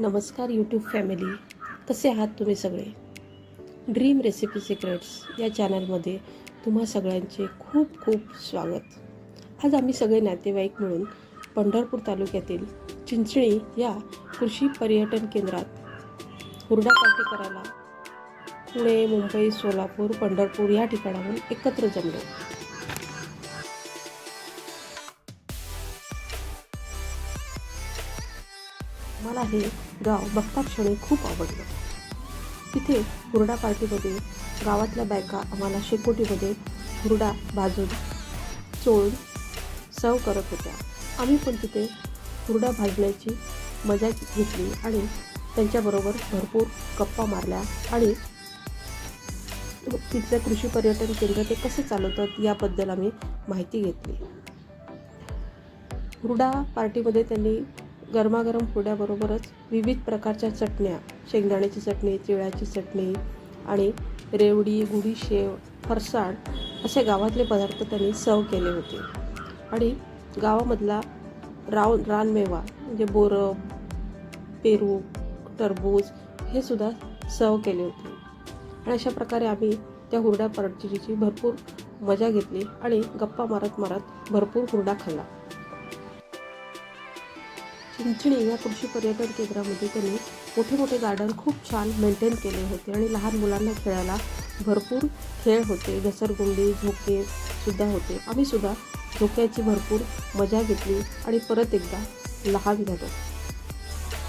नमस्कार YouTube family कसे आहात तुम्ही सगळे? ड्रीम रेसिपी सिक्रेट्स या चॅनलमध्ये तुम्हा सगळ्यांचे खूप खूप स्वागत. आज आम्ही सगळे नातेवाईक मिळून पंढरपूर तालुक्यातील चिंचणी या कृषी पर्यटन केंद्रात हुरडा पार्टी करायला पुणे मुंबई सोलापूर पंढरपूर या ठिकाणाहून एकत्र जमलो. मला हे गाव बघता क्षणी खूप आवडलं. तिथे हुरडा पार्टीमध्ये गावातल्या बायका आम्हाला शेकोटीमध्ये हुरडा भाजून चोळून सर्व करत होत्या. आम्ही पण तिथे हुरडा भाजण्याची मजा घेतली आणि त्यांच्याबरोबर भरपूर गप्पा मारल्या आणि तिथलं कृषी पर्यटन केंद्र ते कसं चालवतात याबद्दल आम्ही माहिती घेतली. हुरडा पार्टीमध्ये त्यांनी गरमागरम हुरड्याबरोबरच विविध प्रकारच्या चटण्या शेंगदाण्याची चटणी तिळाची चटणी आणि रेवडी गुढी शेव फरसाण असे गावातले पदार्थ त्यांनी सर्व केले होते. आणि गावामधला राव रानमेवा म्हणजे बोरं पेरू टरबूज हे सुद्धा सर्व केले होते. आणि अशा प्रकारे आम्ही त्या हुरडा पार्टीची भरपूर मजा घेतली आणि गप्पा मारत मारत भरपूर हुरडा खाल्ला. चिंचणी या कृषी पर्यटन केंद्रामध्ये त्यांनी मोठे मोठे गार्डन खूप छान मेंटेन केले होते आणि लहान मुलांना खेळायला भरपूर खेळ होते. घसरगुंडी झोके सुद्धा होते. आम्ही सुद्धा झोक्याची भरपूर मजा घेतली आणि परत एकदा लहान झालो.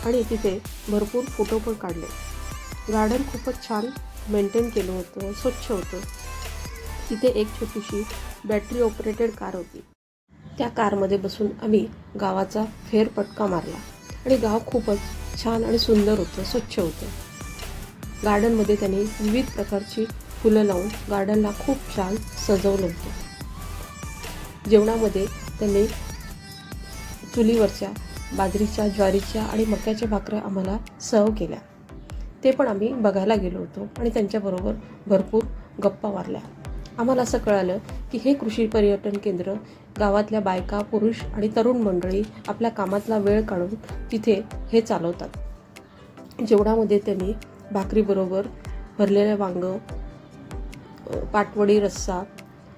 आणि तिथे भरपूर फोटो पण काढले. गार्डन खूपच छान मेंटेन केलं होतं. स्वच्छ होतं. तिथे एक छोटीशी बॅटरी ऑपरेटेड कार होती. त्या कारमध्ये बसून आम्ही गावाचा फेरपटका मारला. आणि गाव खूपच छान आणि सुंदर होतं स्वच्छ होतं. गार्डनमध्ये त्यांनी विविध प्रकारची फुलं लावून गार्डनला खूप छान सजवलं होतं. जेवणामध्ये त्यांनी चुलीवरच्या बाजरीच्या ज्वारीच्या आणि मक्याच्या भाकऱ्या आम्हाला सर्व केल्या. ते पण आम्ही बघायला गेलो होतो आणि त्यांच्याबरोबर भरपूर गप्पा मारल्या. आम्हाला असं कळालं की हे कृषी पर्यटन केंद्र गावातल्या बायका पुरुष आणि तरुण मंडळी आपल्या कामातला वेळ काढून तिथे हे चालवतात. जेवणामध्ये त्यांनी भाकरीबरोबर भरलेलं वांगं पाटवडी रस्सा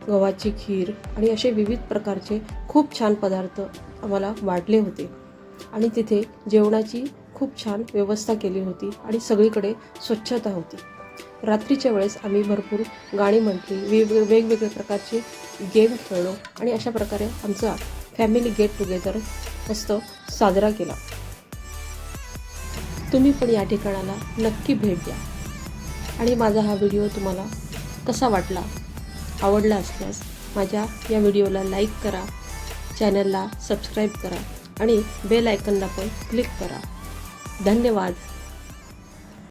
गव्हाची खीर आणि असे विविध प्रकारचे खूप छान पदार्थ आम्हाला वाढले होते. आणि तिथे जेवणाची खूप छान व्यवस्था केली होती आणि सगळीकडे स्वच्छता होती. रात्रीच्या वेळेस आम्ही भरपूर गाणी म्हटली वेग वेगवेगळ्या प्रकारचे गेम खेळलो आणि अशा प्रकारे आमचा फॅमिली गेट टुगेदर मस्त साजरा केला. तुम्ही पण या ठिकाणाला नक्की भेट द्या. आणि माझा हा व्हिडिओ तुम्हाला कसा वाटला आवडला असल्यास माझ्या या व्हिडिओला लाईक करा चॅनलला सबस्क्राईब करा आणि बेल आयकनला पण क्लिक करा. धन्यवाद.